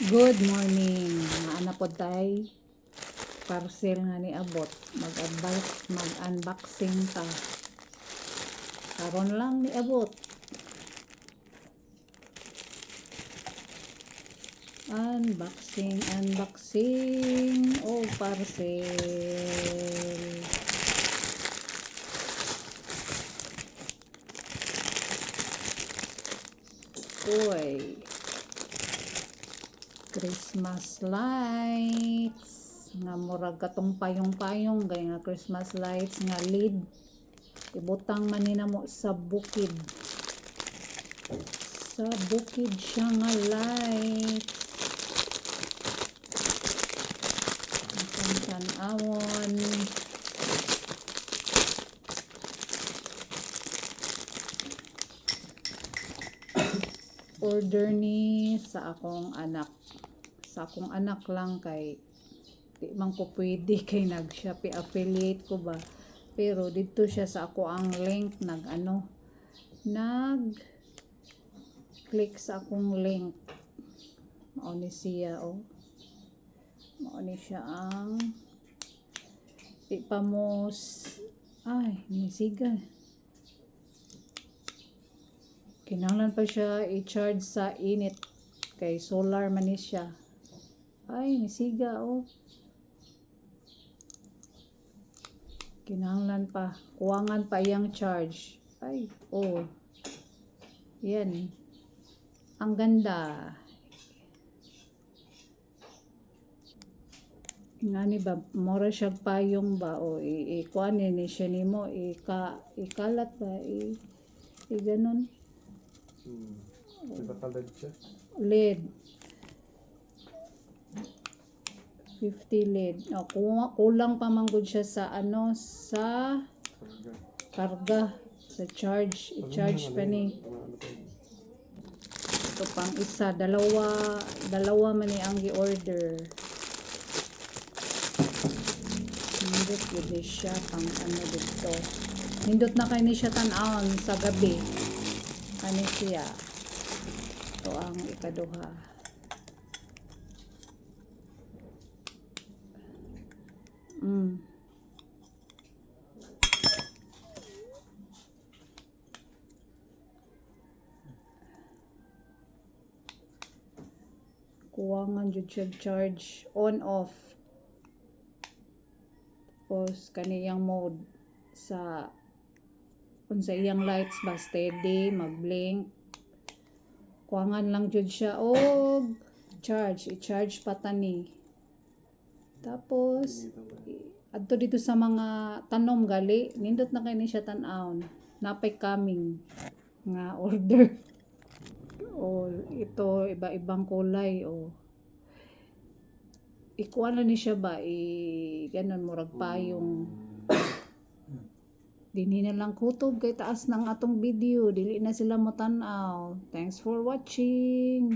Good morning. Naana po tay. Parcel nga ni abot. Mag-advise, mag-unboxing ta. Karon lang ni abot. Unboxing, unboxing. Oh, parcel. Uy. Christmas lights. Nga murag katong payong-payong gay nga Christmas lights nga lid. Ibutang man nina mo sa bukid. Sa bukid siya nga light ang tanawon order ni sa akong anak. Sa akong anak lang kay di man ko pwede kay nag Shopee affiliate ko ba. Pero dito siya sa ako ang link nag ano nag click sa akong link. Mao ni siya oh. Mao ni siya ang ipamos ay nisiga kinahanglan pa siya i-charge sa init. Kay solar man ni siya. Ay nisiga oh. Kinahanglan pa. Kuwangan pa iyang charge. Ay oh. Yan. Ang ganda. Ngani ba mora siya payong ba? O i, i kuan ni siya nimo ika ikalat ba? I, i ganun Hmm. Diba kalad siya? LED 50 LED o, kuha- kulang pa man gud siya sa ano sa Karga. sa charge. I-charge pa ni. Ano to? ito pang isa. Dalawa dalawa man ni ang gi-order. Nindot yun siya pang ano dito. Nindot na kay ni siya tan-aon sa gabi siya. Ito ang ikaduha. Mm. kuwangan jud siya charge on off. Tapos kaniyang mode sa kung sa iyang lights ba steady mag-blink. Kuwangan lang jud siya og charge i-charge pa tani tapos adto dito sa mga tanom gali nindot na kay ni siya tan-aon. Napay coming nga order. O ito iba-ibang kulay o. Ikuha na ni siya ba i ganon murag payong dinhi na lang kutob kay taas ng atong video. Dili na sila mo tan-aw. Thanks for watching